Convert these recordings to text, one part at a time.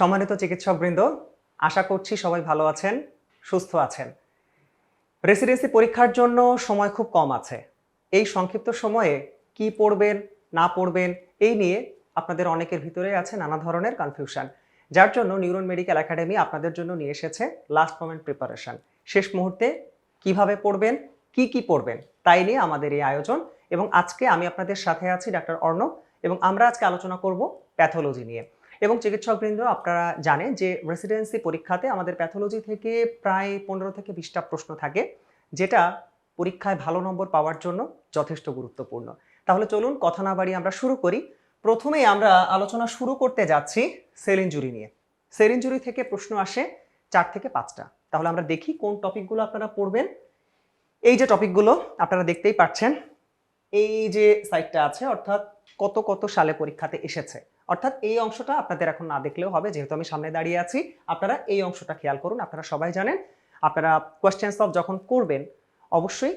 সম্মানিত চিকিৎসকবৃন্দ, আশা করছি সবাই ভালো আছেন, সুস্থ আছেন। রেসিডেন্সি পরীক্ষার জন্য সময় খুব কম আছে। এই সংক্ষিপ্ত সময়ে কি পড়বেন, না পড়বেন, এই নিয়ে আপনাদের অনেকের ভিতরে আছে নানা ধরনের কনফিউশন যার জন্য নিউরন মেডিকেল একাডেমি আপনাদের জন্য নিয়ে এসেছে লাস্ট মোমেন্ট প্রিপারেশন শেষ মুহূর্তে কীভাবে পড়বেন, কি কি পড়বেন, তাই নিয়ে আমাদের এই আয়োজন এবং আজকে আমি আপনাদের সাথে আছি ডাক্তার অর্ণব এবং আমরা আজকে আলোচনা করব প্যাথোলজি নিয়ে। এবং চিকিৎসকবৃন্দ আপনারা জানেন যে রেসিডেন্সি পরীক্ষাতে আমাদের প্যাথোলজি থেকে প্রায় পনেরো থেকে বিশটা প্রশ্ন থাকে, যেটা পরীক্ষায় ভালো নম্বর পাওয়ার জন্য যথেষ্ট গুরুত্বপূর্ণ। তাহলে চলুন কথা না বাড়িয়ে আমরা শুরু করি। প্রথমেই আমরা আলোচনা শুরু করতে যাচ্ছি সেল ইঞ্জুরি নিয়ে। সেল ইঞ্জুরি থেকে প্রশ্ন আসে চার থেকে পাঁচটা। তাহলে আমরা দেখি কোন টপিকগুলো আপনারা পড়বেন। এই যে টপিকগুলো আপনারা দেখতেই পাচ্ছেন, এই যে সাইটটা আছে, অর্থাৎ কত কত সালে পরীক্ষাতে এসেছে। অর্থাৎ এই অংশটা আপনাদের এখন না দেখলেও হবে, যেহেতু আমি সামনে দাঁড়িয়ে আছি। আপনারা এই অংশটা খেয়াল করুন, আপনারা সবাই জানেন। আপনারা কোয়েশ্চেন সলভ যখন করবেন, অবশ্যই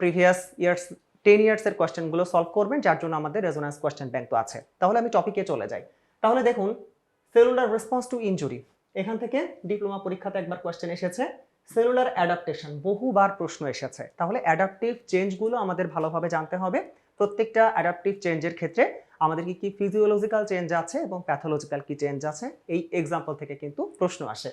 প্রিভিয়াস ইয়ার্স টেন ইয়ার্সের কোয়েশ্চেনগুলো সলভ করবেন, যার জন্য আমাদের রেজোন্যান্স কোয়েশ্চেন ব্যাংক তো আছে। তাহলে আমি টপিকে চলে যাই। তাহলে দেখুন সেলুলার রেসপন্স টু ইনজুরি এখান থেকে ডিপ্লোমা পরীক্ষাতে একবার কোয়েশ্চেন এসেছে। সেলুলার অ্যাডাপ্টেশন বহুবার প্রশ্ন এসেছে। তাহলে অ্যাডাপটিভ চেঞ্জগুলো আমাদের ভালোভাবে জানতে হবে। প্রত্যেকটা অ্যাডাপটিভ চেঞ্জের ক্ষেত্রে আমাদের কি কি ফিজিওলজিক্যাল চেঞ্জ আছে এবং প্যাথোলজিক্যাল কি চেঞ্জ আছে? এই এক্সাম্পল থেকে কিন্তু প্রশ্ন আসে।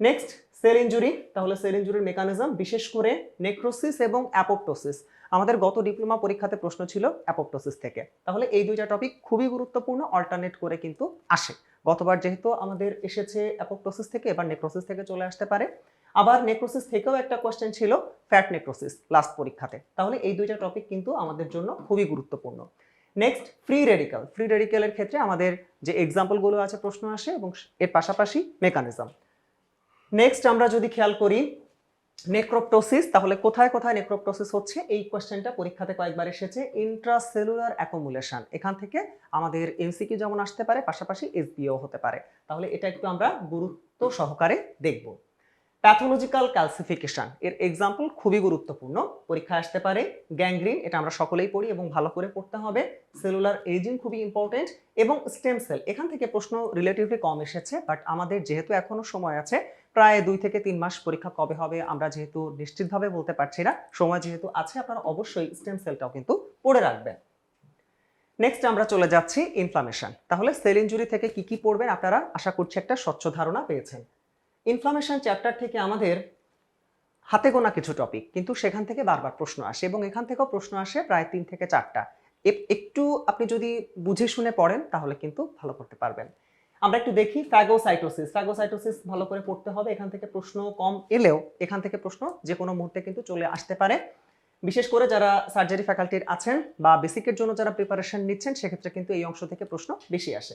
নেক্সট সেল ইঞ্জুরি তাহলে সেল ইঞ্জুরির মেকানিজম বিশেষ করে নেক্রোসিস এবং অ্যাপোপ্টোসিস আমাদের গত ডিপ্লোমা পরীক্ষাতে প্রশ্ন ছিল অ্যাপোপ্টোসিস থেকে। তাহলে এই দুইটা টপিক খুবই গুরুত্বপূর্ণ অল্টারনেট করে কিন্তু আসে। গতবার যেহেতু আমাদের এসেছে অ্যাপোপ্টোসিস থেকে, এবার নেক্রোসিস থেকে চলে আসতে পারে। আবার নেক্রোসিস থেকেও একটা কোয়েশ্চেন ছিল ফ্যাট নেক্রোসিস লাস্ট পরীক্ষাতে। তাহলে এই দুইটা টপিক কিন্তু আমাদের জন্য খুবই গুরুত্বপূর্ণ। নেক্সট ফ্রি রেডিক্যাল ফ্রি রেডিক্যালের ক্ষেত্রে আমাদের যে এক্সাম্পলগুলো আছে, প্রশ্ন আসে এবং এর পাশাপাশি মেকানিজম নেক্সট আমরা যদি খেয়াল করি নেক্রোপ্টোসিস তাহলে কোথায় কোথায় নেক্রোপ্টোসিস হচ্ছে? এই কোয়েশ্চেনটা পরীক্ষাতে কয়েকবার এসেছে। ইন্ট্রাসেলুলার অ্যাকোমুলেশন এখান থেকে আমাদের এমসিকিউ যেমন আসতে পারে, পাশাপাশি এসবিও হতে পারে। তাহলে এটা একটু আমরা গুরুত্ব সহকারে দেখব। প্যাথোলজিক্যাল ক্যালসিফিকেশন এর এক্সাম্পল খুবই গুরুত্বপূর্ণ। পরীক্ষায় আসতে পারে। গ্যাংগ্রিন এটা আমরা সকলেই পড়ি এবং ভালো করে পড়তে হবে। সেলুলার এজিং খুবই ইম্পর্টেন্ট এবং স্টেম সেল এখান থেকে প্রশ্ন রিলেটিভলি কম এসেছে বাট আমাদের যেহেতু এখনও সময় আছে, প্রায় দুই থেকে তিন মাস পরীক্ষা কবে হবে আমরা যেহেতু নিশ্চিতভাবে বলতে পারছি না। সময় যেহেতু আছে, আপনারা অবশ্যই স্টেম সেলটাও কিন্তু পড়ে রাখবেন। নেক্সট আমরা চলে যাচ্ছি ইনফ্লামেশন তাহলে সেল ইঞ্জুরি থেকে কি কি পড়বেন আপনারা? আশা করছি একটা স্বচ্ছ ধারণা পেয়েছেন। ইনফ্লামেশন চ্যাপ্টার থেকে আমাদের হাতে গোনা কিছু টপিক কিন্তু সেখান থেকে বারবার প্রশ্ন আসে এবং এখান থেকেও প্রশ্ন আসে প্রায় তিন থেকে চারটা। একটু আপনি যদি বুঝে শুনে পড়েন, তাহলে কিন্তু ভালো করতে পারবেন। আমরা একটু দেখি ফ্যাগোসাইটোসিস ফ্যাগোসাইটোসিস ভালো করে পড়তে হবে, এখান থেকে প্রশ্ন কম এলেও, এখান থেকে প্রশ্ন যে কোনো মুহূর্তে কিন্তু চলে আসতে পারে। বিশেষ করে যারা সার্জারি ফ্যাকাল্টির আছেন বা বেসিকের জন্য যারা প্রিপারেশন নিচ্ছেন, সেক্ষেত্রে কিন্তু এই অংশ থেকে প্রশ্ন বেশি আসে।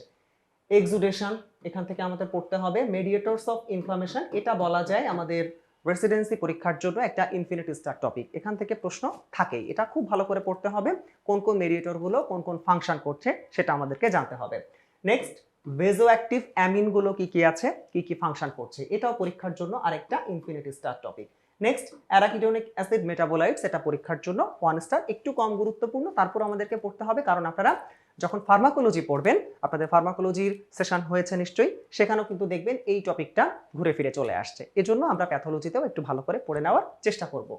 এক্সুডেশন এখান থেকে আমাদের পড়তে হবে। মেডিয়েটরস অফ ইনফ্লামেশন এটা বলা যায় আমাদের রেসিডেন্সি পরীক্ষার জন্য একটা ইনফিনিটি স্টার টপিক এখান থেকে প্রশ্ন থাকেই। এটা খুব ভালো করে পড়তে হবে, কোন কোন মেডিয়েটরগুলো কোন কোন ফাংশন করছে, সেটা আমাদেরকে জানতে হবে। নেক্সট ভেজো অ্যাক্টিভ অ্যামিনগুলো কি কি আছে, কি কি ফাংশন করছে, এটাও পরীক্ষার জন্য আরেকটা infinity star topic next arachidonic acid metabolites এটা পরীক্ষার জন্য ওয়ান স্টার একটু কম গুরুত্বপূর্ণ, তারপর আমাদেরকে পড়তে হবে, কারণ আপনারা যখন ফার্মাকোলজি পড়বেন, আপনাদের ফার্মাকোলজির সেশন হয়েছে নিশ্চয়ই, সেখানেও কিন্তু দেখবেন এই টপিকটা ঘুরে ফিরে চলে আসছে। এজন্য আমরা প্যাথোলজিতেও একটু ভালো করে পড়ে নেওয়ার চেষ্টা করব।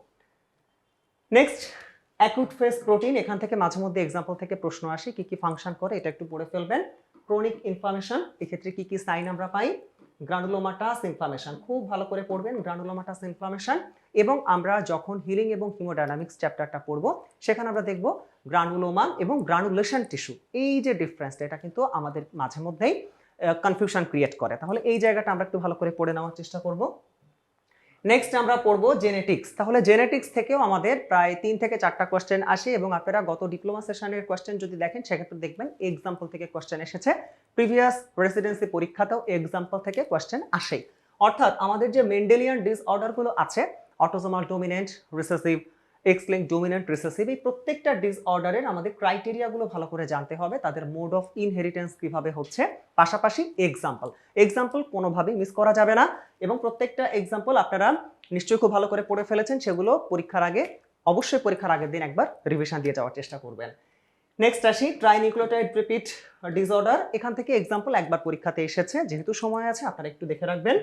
নেক্সট অ্যাকুট ফেস প্রোটিন এখান থেকে মাঝে মধ্যে এক্সাম্পল থেকে প্রশ্ন আসে, কি কি ফাংশন করে, এটা একটু পড়ে ফেলবেন। ক্রনিক ইনফ্লামেশন এক্ষেত্রে কি কি সাইন আমরা পাই? গ্রানুলোমাটাস ইনফ্লামেশন খুব ভালো করে পড়বেন গ্রানুলোমাটাস ইনফ্লামেশন এবং আমরা যখন হিলিং এবং হিমোডাইনামিক্স চ্যাপ্টারটা পড়ব, সেখানে আমরা দেখব গ্রানুলোমা এবং গ্রানুলেশন টিস্যু এই যে ডিফারেন্সটা এটা কিন্তু আমাদের মাঝে মধ্যেই কনফিউশন ক্রিয়েট করে। তাহলে এই জায়গাটা আমরা একটু ভালো করে পড়ে নেওয়ার চেষ্টা করব। নেক্সট আমরা পড়ব জেনেটিক্স তাহলে জেনেটিক্স থেকেও আমাদের প্রায় তিন থেকে চারটা কোয়েশ্চেন আসে এবং আপনারা গত ডিপ্লোমা সেশনের কোয়েশ্চেন যদি দেখেন, সেক্ষেত্রে দেখবেন এক্সাম্পল থেকে কোয়েশ্চেন এসেছে। প্রিভিয়াস রেসিডেন্সি পরীক্ষাতেও এক্সাম্পল থেকে কোয়েশ্চেন আসে অর্থাৎ আমাদের যে মেন্ডেলিয়ান ডিসঅর্ডারগুলো আছে autosomal dominant recessive X link dominant recessive এই প্রত্যেকটা ডিসঅর্ডারের আমাদের ক্রাইটেরিয়াগুলো ভালো করে জানতে হবে, তাদের মোড অফ ইনহেরিটেন্স কীভাবে হচ্ছে। পাশাপাশি এক্সাম্পল এক্সাম্পল কোনোভাবেই মিস করা যাবে না এবং প্রত্যেকটা এক্সাম্পল আপনারা নিশ্চয়ই খুব ভালো করে পড়ে ফেলেছেন, সেগুলো পরীক্ষার আগে, অবশ্যই পরীক্ষার আগের দিন একবার রিভিশন দিয়ে যাওয়ার চেষ্টা করবেন। নেক্সট আসি ট্রাইনিউক্লিওটাইড রিপিট ডিসঅর্ডার এখান থেকে এক্সাম্পল একবার পরীক্ষাতে এসেছে, যেহেতু সময় আছে, আপনারা একটু দেখে রাখবেন।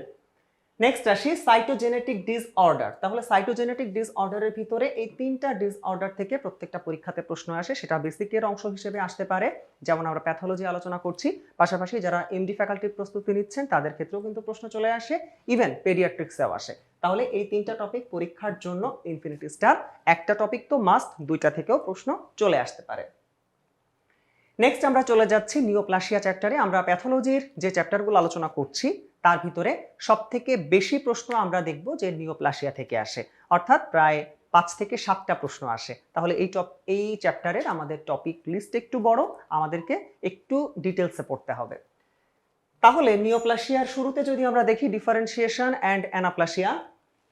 নেক্সট আসি সাইটোজেনেটিক ডিসঅর্ডার তাহলে সাইটোজেনেটিক ডিসঅর্ডারের ভিতরে এই তিনটা ডিসঅর্ডার থেকে প্রত্যেকটা পরীক্ষাতে প্রশ্ন আসে, সেটা বেসিকের অংশ হিসেবে আসতে পারে। যেমন আমরা প্যাথোলজি আলোচনা করছি, পাশাপাশি যারা এমডি ফ্যাকাল্টির প্রস্তুতি নিচ্ছেন, তাদের ক্ষেত্রেও কিন্তু প্রশ্ন চলে আসে ইভেন পেডিয়াট্রিক্সেও আসে। তাহলে এই তিনটা টপিক পরীক্ষার জন্য ইনফিনিটি স্টার একটা টপিক তো মাস্ট দুইটা থেকেও প্রশ্ন চলে আসতে পারে। নেক্সট আমরা চলে যাচ্ছি নিওপ্লাসিয়া চ্যাপ্টারে আমরা প্যাথোলজির যে চ্যাপ্টারগুলো আলোচনা করছি তার ভিতরে সব থেকে বেশি প্রশ্ন আমরা দেখব যে নিওপ্লাসিয়া থেকে আসে। অর্থাৎ প্রায় পাঁচ থেকে সাতটা প্রশ্ন আসে। তাহলে এই টপ, এই চ্যাপ্টারের আমাদের টপিক লিস্ট একটু বড়, আমাদেরকে একটু ডিটেলসে পড়তে হবে। তাহলে নিওপ্লাসিয়ার শুরুতে যদি আমরা দেখি ডিফারেন্সিয়েশন অ্যান্ড অ্যানাপ্লাসিয়া,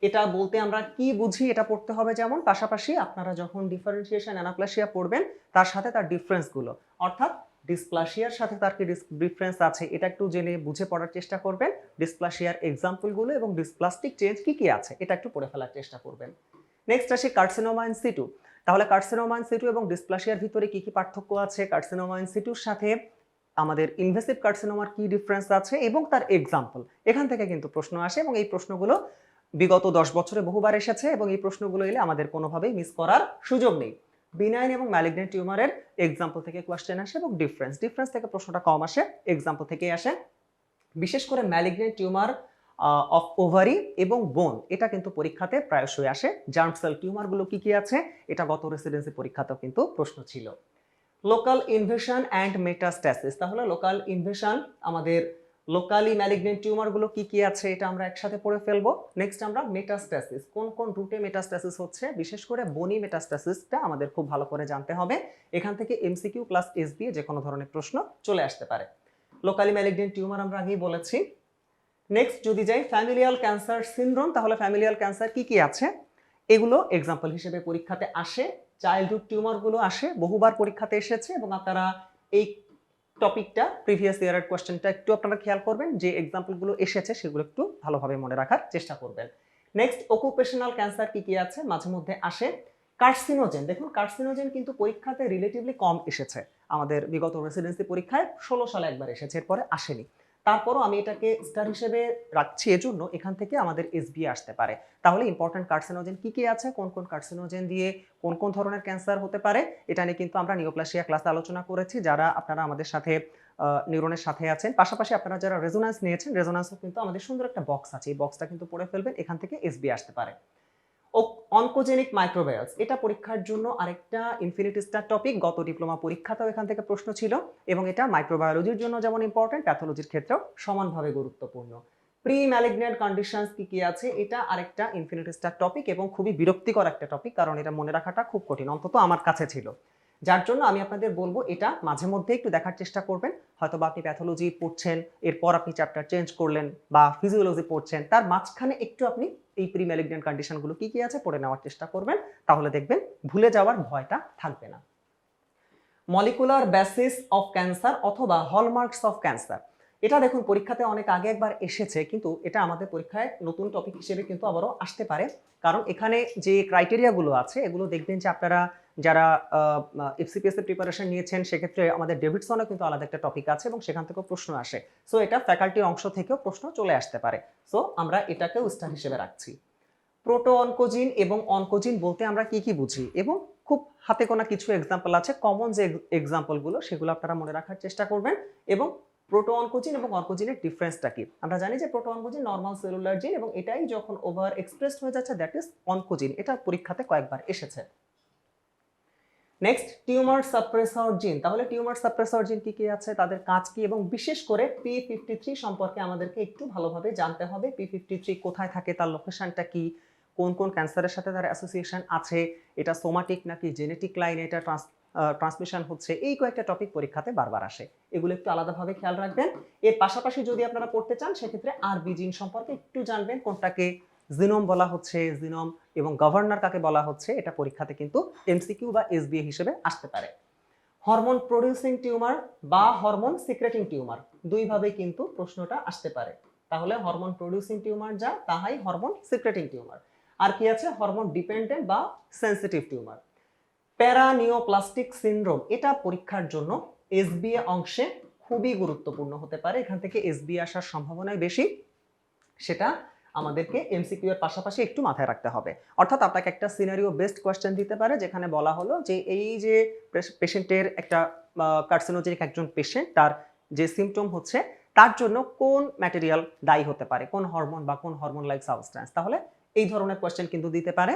এটা বলতে আমরা কি বুঝি এটা পড়তে হবে যেমন, পাশাপাশি আপনারা যখন ডিফারেন্সিয়েশন অ্যানাপ্লাসিয়া পড়বেন, তার সাথে তার ডিফারেন্সগুলো। অর্থাৎ ডিসপ্লাসিয়ার সাথে তার কি ডিফারেন্স আছে, এটা একটু জেনে বুঝে পড়ার চেষ্টা করবেন। ডিসপ্লাসিয়ার এক্সাম্পলগুলো এবং ডিসপ্লাস্টিক চেঞ্জ কি কি আছে, এটা একটু পড়ে ফেলার চেষ্টা করবেন। নেক্সট আসে কার্সিনোমা ইন সিটু তাহলে কার্সিনোমা ইন সিটু এবং ডিসপ্লাসিয়ার ভিতরে কি কি পার্থক্য আছে? কার্সিনোমা ইন সিটুর সাথে আমাদের ইনভেসিভ কার্সিনোমার কি ডিফারেন্স আছে এবং তার এক্সাম্পল এখান থেকে কিন্তু প্রশ্ন আসে এবং এই প্রশ্নগুলো বিগত দশ বছরে বহুবার এসেছে এবং এই প্রশ্নগুলো এলে আমাদের কোনোভাবেই মিস করার সুযোগ নেই। বিনাইন এবং ম্যালিগনেন্ট টিউমারের এক্সাম্পল থেকে কোয়েশ্চেন আসে এবং ডিফারেন্স ডিফারেন্স থেকে প্রশ্নটা কম আসে এক্সাম্পল থেকে আসে। বিশেষ করে ম্যালিগনেন্ট টিউমার অফ ওভারি এবং বোন এটা কিন্তু পরীক্ষাতে প্রায়শই আসে। জার্ম সেল টিউমারগুলো কি কি আছে, এটা গত রেসিডেন্সি পরীক্ষাতেও কিন্তু প্রশ্ন ছিল। লোকাল ইনভেশন অ্যান্ড মেটাস্ট্যাসিস তাহলে লোকাল ইনভেশন আমাদের লোকালি ম্যালিগনেন্ট টিউমারগুলো কি কি আছে এটা আমরা একসাথে পড়ে ফেলব। নেক্সট আমরা মেটাস্ট্যাসিস কোন কোন রুটে মেটাস্ট্যাসিস হচ্ছে, বিশেষ করে বনি মেটাস্ট্যাসিসটা আমাদের খুব ভালো করে জানতে হবে। এখান থেকে এমসিকিউ প্লাস এস দিয়ে যে কোনো ধরনের প্রশ্ন চলে আসতে পারে। লোকালি ম্যালিগনেন্ট টিউমার আমরা আগেই বলেছি। নেক্সট যদি যাই ফ্যামিলিয়াল ক্যান্সার সিনড্রোম তাহলে ফ্যামিলিয়াল ক্যান্সার কি কি আছে? এগুলো এক্সাম্পল হিসেবে পরীক্ষাতে আসে। চাইল্ডহুড টিউমারগুলো আসে, বহুবার পরীক্ষাতে এসেছে এবং আপনারা এই টপিকটা প্রিভিয়াস ইয়ারের কোয়েশ্চেনটা একটু আপনারা খেয়াল করবেন, যে এক্সাম্পলগুলো এসেছে সেগুলো একটু ভালোভাবে মনে রাখার চেষ্টা করবেন। নেক্সট অকুপেশনাল ক্যান্সার কি কি আছে? মাঝে মধ্যে আসে কার্সিনোজেন দেখুন কার্সিনোজেন কিন্তু পরীক্ষাতে রিলেটিভলি কম এসেছে। আমাদের বিগত রেসিডেন্সি পরীক্ষায় ষোলো সালে একবার এসেছে, এরপরে আসেনি। তারপরও আমি এটাকে স্টার হিসেবে রাখছি এজন্য এখান থেকে আমাদের এসবি আসতে পারে। তাহলে ইম্পর্টেন্ট কার্সিনোজেন কি কি আছে? কোন কোন কার্সিনোজেন দিয়ে কোন কোন ধরনের ক্যান্সার হতে পারে? এটা নিয়ে কিন্তু আমরা নিওপ্লাসিয়া ক্লাসে আলোচনা করেছি। যারা আপনারা আমাদের সাথে নিউরনের সাথে আছেন, পাশাপাশি আপনারা যারা রেজোনান্স নিয়েছেন রেজোনান্সও কিন্তু আমাদের সুন্দর একটা বক্স আছে। এই বক্সটা কিন্তু পড়ে ফেলবেন, এখান থেকে এসবি আসতে পারে। অনকোজেনিক মাইক্রোবায়ালস এটা পরীক্ষার জন্য আরেকটা ইনফিনিটি স্টার টপিক গত ডিপ্লোমা পরীক্ষাতেও এখান থেকে প্রশ্ন ছিল, এবং এটা মাইক্রোবায়োলজির জন্য যেমন ইম্পর্টেন্ট প্যাথোলজির ক্ষেত্রেও সমানভাবে গুরুত্বপূর্ণ। প্রি ম্যালিগনেন্ট কন্ডিশনস কি কি আছে, এটা আরেকটা ইনফিনিটি স্টার টপিক এবং খুবই বিরক্তিকর একটা টপিক কারণ এটা মনে রাখাটা খুব কঠিন, অন্তত আমার কাছে ছিল। যার জন্য আমি আপনাদের বলব এটা মাঝে মধ্যে একটু দেখার চেষ্টা করবেন। হয়তো বা আপনি প্যাথোলজি পড়ছেন, এরপর আপনি চ্যাপ্টার চেঞ্জ করলেন বা ফিজিওলজি পড়ছেন, তার মাঝখানে একটু আপনি এই প্রি ম্যালিগনেন্ট কন্ডিশনগুলো কি কি আছে পড়ে নেওয়ার চেষ্টা করবেন। তাহলে দেখবেন ভুলে যাওয়ার ভয়টা থাকবে না। মলিকুলার বেসিস অফ ক্যান্সার অথবা হলমার্কস অফ ক্যান্সার এটা দেখুন, পরীক্ষাতে অনেক আগে একবার এসেছে, কিন্তু এটা আমাদের পরীক্ষায় নতুন টপিক হিসেবে কিন্তু আবারও আসতে পারে। কারণ এখানে যে ক্রাইটেরিয়াগুলো আছে, এগুলো দেখবেন যে আপনারা যারা এফসিপিএস এর প্রিপারেশন নিয়েছেন, সেক্ষেত্রে আমাদের ডেভিডসনও কিন্তু আলাদা একটা টপিক আছে এবং সেখান থেকেও প্রশ্ন আসে। সো এটা ফ্যাকাল্টির অংশ থেকেও প্রশ্ন চলে আসতে পারে। সো আমরা এটাকেও স্টার হিসেবে রাখছি। প্রোটো অনকোজিন এবং অনকোজিন বলতে আমরা কি কি বুঝি? এবং খুব হাতে গোনা কিছু এক্সাম্পল আছে। কমন যে এক্সাম্পলগুলো সেগুলো আপনারা মনে রাখার চেষ্টা করবেন। এবং প্রোটো অনকোজিন এবং অনকোজিনের ডিফারেন্সটা কি? আমরা জানি যে প্রোটো অনকোজিন নর্মাল সেলুলার জিন এবং এটাই যখন ওভার এক্সপ্রেসড হয়ে যাচ্ছে দ্যাট ইজ অনকোজিন এটা পরীক্ষাতে কয়েকবার এসেছে। নেক্সট টিউমার সাপ্রেসর জিন তাহলে টিউমার সাপ্রেসর জিন কি কি আছে? তাদের কাজ কি? এবং বিশেষ করে পি ফিফটি থ্রি সম্পর্কে আমাদেরকে একটু ভালোভাবে জানতে হবে। পি ফিফটি থ্রি কোথায় থাকে? তার লোকেশনটা কি? কোন কোন ক্যান্সারের সাথে তার অ্যাসোসিয়েশন আছে? এটা সোমাটিক নাকি জেনেটিক লাইনে এটা ট্রান্স ট্রান্সমিশন হচ্ছে? এই কয়েকটা টপিক পরীক্ষাতে বারবার আসে। এগুলো একটু আলাদাভাবে খেয়াল রাখবেন। এর পাশাপাশি যদি আপনারা পড়তে চান, সেক্ষেত্রে আরবি জিন সম্পর্কে একটু জানবেন কোনটাকে জিনোম বলা হচ্ছে, জিনোম এবং গভর্নর কাকে বলা হচ্ছে, এটা পরীক্ষাতে কিন্তু এমসিকিউ বা এসবিএ হিসেবে আসতে পারে। হরমোন প্রডিউসিং টিউমার বা হরমোন সিক্রেটিং টিউমার দুইভাবে কিন্তু প্রশ্নটা আসতে পারে। তাহলে হরমোন প্রডিউসিং টিউমার যা, তাহাই হরমোন সিক্রেটিং টিউমার। আর কি আছে? হরমোন ডিপেন্ডেন্ট বা সেন্সিটিভ টিউমার। প্যারানিওপ্লাস্টিক সিনড্রোম, এটা পরীক্ষার জন্য এসবিএ অংশে খুবই গুরুত্বপূর্ণ হতে পারে। এখান থেকে এসবিএ আসার সম্ভাবনাই বেশি। সেটা আমাদেরকে এমসিকিউ এর পাশাপাশি একটু মাথায় রাখতে হবে। অর্থাৎ আপনাকে একটা সিনারিও বেস্ট কোয়েশ্চেন দিতে পারে, যেখানে বলা হলো যে এই যে পেশেন্টের একটা কার্সিনোজেনিক একজন পেশেন্ট তার যে সিমটম হচ্ছে, তার জন্য কোন ম্যাটেরিয়াল দায়ী হতে পারে? কোন হরমোন বা কোন হরমোন লাইক সাবস্ট্যান্স তাহলে এই ধরনের কোয়েশ্চেন কিন্তু দিতে পারে।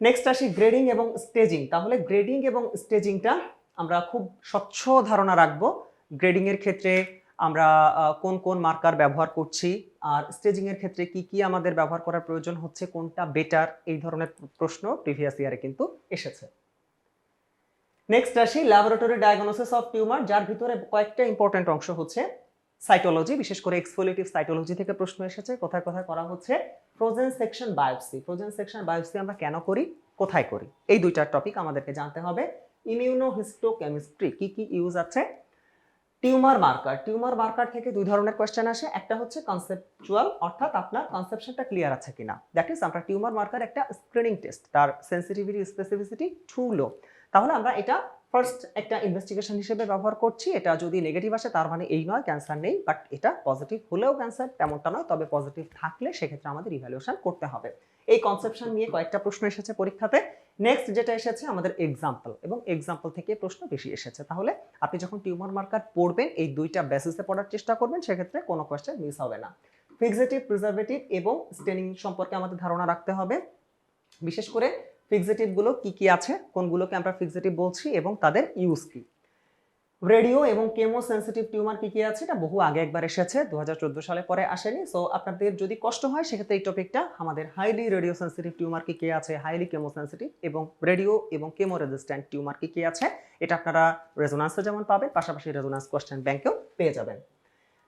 নেক্সট আসি গ্রেডিং এবং স্টেজিং তাহলে গ্রেডিং এবং স্টেজিংটা আমরা খুব স্বচ্ছ ধারণা রাখব। গ্রেডিং এর ক্ষেত্রে আমরা কোন কোন মার্কার ব্যবহার করছি, আর স্টেজিং এর ক্ষেত্রে কি কি আমাদের ব্যবহার করার প্রয়োজন হচ্ছে, কোনটা বেটার এই ধরনের প্রশ্ন প্রিভিয়াস ইয়ারে কিন্তু এসেছে। নেক্সট আসি ল্যাবরেটরি ডায়াগনোসিস অফ টিউমার যার ভিতরে কয়েকটা ইম্পর্টেন্ট অংশ হচ্ছে সাইটোলজি বিশেষ করে এক্সফোলিয়েটিভ সাইটোলজি থেকে প্রশ্ন এসেছে, কোথায় কোথায় করা হচ্ছে? Frozen section biopsy frozen section biopsy আমরা কেন করি? কোথায় করি? এই দুইটা টপিক আমাদেরকে জানতে হবে। ইমিউনোহিস্টোকেমিস্ট্রি কি কি ইউজ আছে? Tumour marker. টিউমার মার্কার থেকে দুই ধরনের কোয়েশ্চেন আসে। একটা হচ্ছে কনসেপচুয়াল অর্থাৎ আপনার কনসেপশনটা ক্লিয়ার আছে কিনা। দ্যাট ইজ আমরা টিউমার মার্কার একটা স্ক্রিনিং টেস্ট তার সেন্সিটিভিটি স্পেসিফিসিটি টু লো তাহলে আমরা এটা ফার্স্ট একটা ইনভেস্টিগেশন হিসেবে ব্যবহার করছি। এটা যদি নেগেটিভ আসে, তার মানে এই নয় ক্যান্সার নেই। বাট এটা পজিটিভ হলেও ক্যান্সার তেমনটা নয়। তবে পজিটিভ থাকলে সেক্ষেত্রে আমাদের ইভ্যালুয়েশন করতে হবে। এই কনসেপশন নিয়ে কয়েকটা প্রশ্ন এসেছে পরীক্ষাতে। নেক্সট যেটা এসেছে, আমাদের এক্সাম্পল এবং এক্সাম্পল থেকে প্রশ্ন বেশি এসেছে। তাহলে আপনি যখন টিউমার মার্কার পড়বেন, এই দুইটা বেসিসে পড়ার চেষ্টা করবেন, সেক্ষেত্রে কোনো কোয়েশ্চেন মিস হবে না। ফিক্সেটিভ প্রিজার্ভেটিভ এবং স্টেনিং সম্পর্কে আমাদের ধারণা রাখতে হবে। বিশেষ করে ফিক্সেটিভগুলো কি কি আছে, কোনগুলোকে আমরা ফিক্সেটিভ বলছি এবং তাদের ইউজ কি। রেডিও এবং কেমো সেন্সিটিভ টিউমার কি কি আছে? এটা বহু আগে একবার এসেছে, দুহাজার চোদ্দ সালে পরে আসেনি। সো আপনাদের যদি কষ্ট হয়, সেক্ষেত্রে এই টপিকটা আমাদের হাইলি রেডিও সেন্সিটিভ টিউমার কি কি আছে হাইলি কেমো সেন্সিটিভ এবং রেডিও এবং কেমো রেজিস্ট্যান্ট টিউমার কি কি আছে, এটা আপনারা রেজোনান্সে যেমন পাবেন, পাশাপাশি রেজোনান্স কোয়েশ্চেন ব্যাংকেও পেয়ে যাবেন।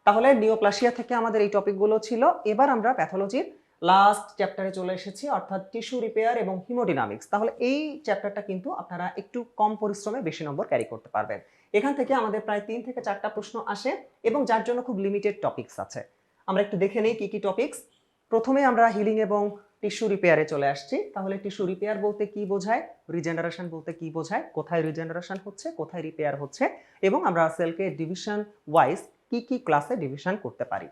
তাহলে নিওপ্লাসিয়া থেকে আমাদের এই টপিকগুলো ছিল। এবার আমরা প্যাথোলজির লাস্ট চ্যাপ্টারে চলে এসেছি, অর্থাৎ টিস্যু রিপেয়ার এবং হিমোডিনামিক্স তাহলে এই চ্যাপ্টারটা কিন্তু আপনারা একটু কম পরিশ্রমে বেশি নম্বর ক্যারি করতে পারবেন। এখান থেকে আমাদের প্রায় তিন থেকে চারটা প্রশ্ন আসে এবং যার জন্য খুব লিমিটেড টপিকস আছে। আমরা একটু দেখে নিই কি কি টপিকস প্রথমে আমরা হিলিং এবং টিস্যু রিপেয়ারে চলে আসছি। তাহলে টিস্যু রিপেয়ার বলতে কি বোঝায়? রিজেনারেশন বলতে কি বোঝায়? কোথায় রিজেনারেশন হচ্ছে? কোথায় রিপেয়ার হচ্ছে? এবং আমরা সেলকে ডিভিশন ওয়াইজ কি কি ক্লাসে ডিভিশন করতে পারি?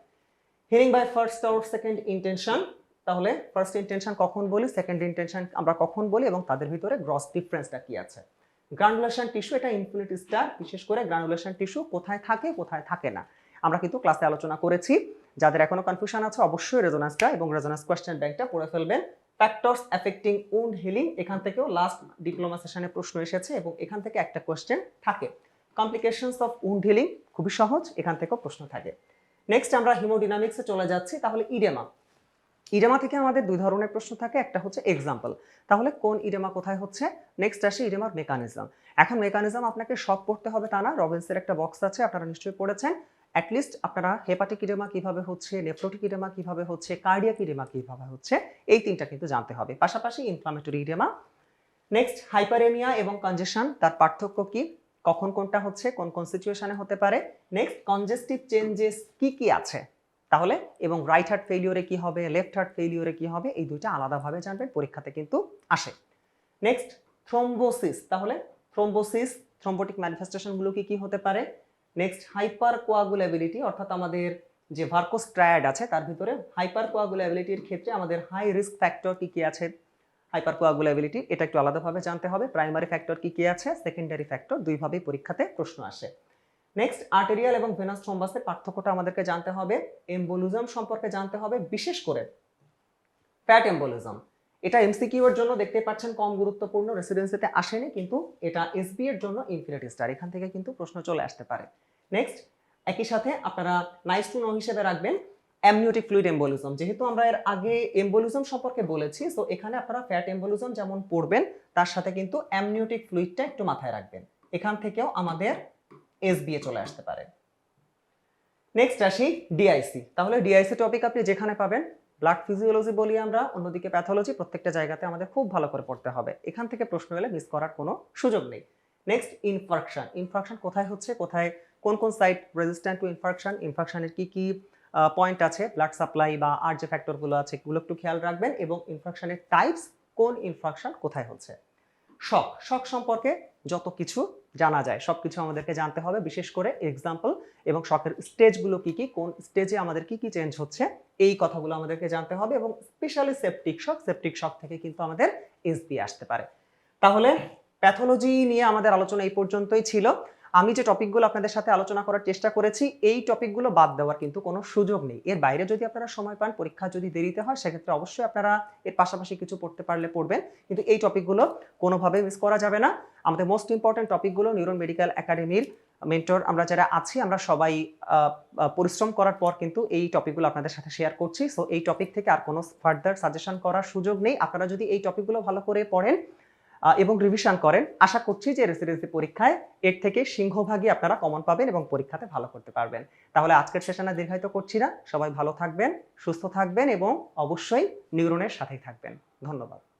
Healing by first or second intention তাহলে ফার্স্ট ইন্টেনশন কখন বলি? সেকেন্ড ইন্টেনশন আমরা কখন বলি? এবং তাদের ভিতরে গ্রস ডিফারেন্সটা কি আছে? গ্রানুলেশন টিস্যু এটা ইনফিনিটি স্টার বিশেষ করে গ্রানুলেশন টিস্যু কোথায় থাকে কোথায় থাকে না। আমরা কিন্তু ক্লাসে আলোচনা করেছি। যাদের এখনও কনফিউশন আছে, অবশ্যই রেজোনান্সটা এবং রেজোনান্স কোয়েশ্চেন ব্যাংকটা পড়ে ফেলবেন। ফ্যাক্টরস এফেক্টিং উন্ড হিলিং এখান থেকেও লাস্ট ডিপ্লোমা সেশনে প্রশ্ন এসেছে এবং এখান থেকে একটা কোয়েশ্চেন থাকে। কমপ্লিকেশনস অফ উন্ড হিলিং খুবই সহজ, এখান থেকেও প্রশ্ন থাকে। নেক্সট আমরা হিমোডিনামিক্সে চলে যাচ্ছি, তাহলে ইডেমা ইডেমা থেকে আমাদের দুই ধরনের প্রশ্ন থাকে, একটা হচ্ছে এক্সাম্পল তাহলে কোন ইডেমা কোথায় হচ্ছে? নেক্সট আসে ইডেমার মেকানিজম এখন মেকানিজম আপনাকে সব পড়তে হবে তা না রবিন্সের একটা বক্স আছে, আপনারা নিশ্চয়ই পড়েছেন। অ্যাটলিস্ট আপনারা হেপাটিক ইডেমা কীভাবে হচ্ছে নেফ্রোটিক ইডেমা কীভাবে হচ্ছে কার্ডিয়াক ইডেমা কীভাবে হচ্ছে, এই তিনটা কিন্তু জানতে হবে। পাশাপাশি ইনফ্লামেটরি ইডেমা। নেক্সট হাইপারেমিয়া এবং কনজেশন তার পার্থক্য কি? কখন কোনটা হচ্ছে, কোন কোন সিচুয়েশনে হতে পারে? নেক্সট কনজেস্টিভ চেঞ্জেস কি কি আছে? তাহলে এবং রাইট হার্ট ফেলিওরে কি হবে লেফট হার্ট ফেলিওরে কি হবে, এই দুইটা আলাদাভাবে জানবেন, পরীক্ষাতে কিন্তু আসে। নেক্সট থ্রোম্বোসিস তাহলে থ্রোম্বোসিস থ্রম্বোটিক ম্যানিফেস্টেশনগুলো কি কি হতে পারে? নেক্সট হাইপার কোয়াগুলেবিলিটি অর্থাৎ আমাদের যে ভার্কোস ট্রায়াড আছে, তার ভিতরে হাইপার কোয়াগুলেবিলিটির ক্ষেত্রে আমাদের হাই রিস্ক ফ্যাক্টর কি কি আছে? হাইপার কোয়াগুলেবিলিটি এটা একটু আলাদাভাবে জানতে হবে। প্রাইমারি ফ্যাক্টর কি কি আছে? সেকেন্ডারি ফ্যাক্টর দুইভাবেই পরীক্ষাতে প্রশ্ন আসে। নেক্সট আর্টেরিয়াল এবং ভেনাস থ্রোম্বাসের পার্থক্যটা আমাদেরকে জানতে হবে। এম্বোলিজম সম্পর্কে জানতে হবে, বিশেষ করে ফ্যাট এম্বোলিজম এটা এমসিকিউ এর জন্য দেখতে পাচ্ছেন কম গুরুত্বপূর্ণ রেসিডেন্সিতে আসেনি, কিন্তু এটা এসবি এর জন্য ইনফিনিটি স্টার এখান থেকে কিন্তু প্রশ্ন চলে আসতে পারে। নেক্সট একই সাথে আপনারা নাইস টু নো হিসেবে রাখবেন অ্যামনিওটিক ফ্লুইড এম্বোলিজম যেহেতু আমরা এর আগে এম্বোলিজম সম্পর্কে বলেছি সো এখানে আপনারা ফ্যাট এম্বোলিজম যেমন পড়বেন, তার সাথে কিন্তু অ্যামনিওটিক ফ্লুইডটা একটু মাথায় রাখবেন। এখান থেকেও আমাদের এসবিএ চলে আসতে পারে। নেক্সট আসি ডিআইসি তাহলে ডিআইসি টপিক আপনি যেখানে পাবেন ব্লাড ফিজিওলজি বলি আমরা, অন্যদিকে প্যাথোলজি প্রত্যেকটা জায়গাতে আমাদের খুব ভালো করে পড়তে হবে। এখান থেকে প্রশ্ন এলে মিস করার কোনো সুযোগ নেই। নেক্সট ইনফার্কশন ইনফার্কশন কোথায় হচ্ছে? কোথায়, কোন কোন সাইট রেজিস্ট্যান্ট টু ইনফার্কশন ইনফার্কশনের কি কি পয়েন্ট আছে? ব্লাড সাপ্লাই বা আর যে ফ্যাক্টরগুলো আছে, এগুলো একটু খেয়াল রাখবেন। এবং ইনফার্কশনের টাইপস কোন ইনফার্কশন কোথায় হচ্ছে? শখ। শখ সম্পর্কে যত কিছু জানা যায়, সব কিছু আমাদেরকে জানতে হবে, বিশেষ করে এক্সাম্পল এবং শখের স্টেজগুলো কি কি, কোন স্টেজে আমাদের কি কি চেঞ্জ হচ্ছে, এই কথাগুলো আমাদেরকে জানতে হবে এবং স্পেশালি সেপটিক শখ সেপটিক শখ থেকে কিন্তু আমাদের এসবি আসতে পারে। তাহলে প্যাথোলজি নিয়ে আমাদের আলোচনা এই পর্যন্তই ছিল। আমি যে টপিকগুলো আপনাদের সাথে আলোচনা করার চেষ্টা করেছি, এই টপিকগুলো বাদ দেওয়ার কিন্তু কোনো সুযোগ নেই। এর বাইরে যদি আপনারা সময় পান, পরীক্ষা যদি দেরিতে হয়, সেক্ষেত্রে অবশ্যই আপনারা এর পাশাপাশি কিছু পড়তে পারলে পড়বেন। কিন্তু এই টপিকগুলো কোনোভাবে মিস করা যাবে না। আমাদের মোস্ট ইম্পর্টেন্ট টপিকগুলো নিউরন মেডিকেল একাডেমির মেন্টর আমরা যারা আছি, আমরা সবাই পরিশ্রম করার পর কিন্তু এই টপিকগুলো আপনাদের সাথে শেয়ার করছি। সো এই টপিক থেকে আর কোনো ফার্দার সাজেশন করার সুযোগ নেই। আপনারা যদি এই টপিকগুলো ভালো করে পড়েন এবং রিভিশন করেন। আশা করছি যে রেসিডেন্সি পরীক্ষায় এর থেকে সিংহভাগই আপনারা কমন পাবেন এবং পরীক্ষাতে ভালো করতে পারবেন। তাহলে আজকের সেশনে দীর্ঘায়িত করছি না। সবাই ভালো থাকবেন, সুস্থ থাকবেন এবং অবশ্যই নিউরনের সাথেই থাকবেন। ধন্যবাদ।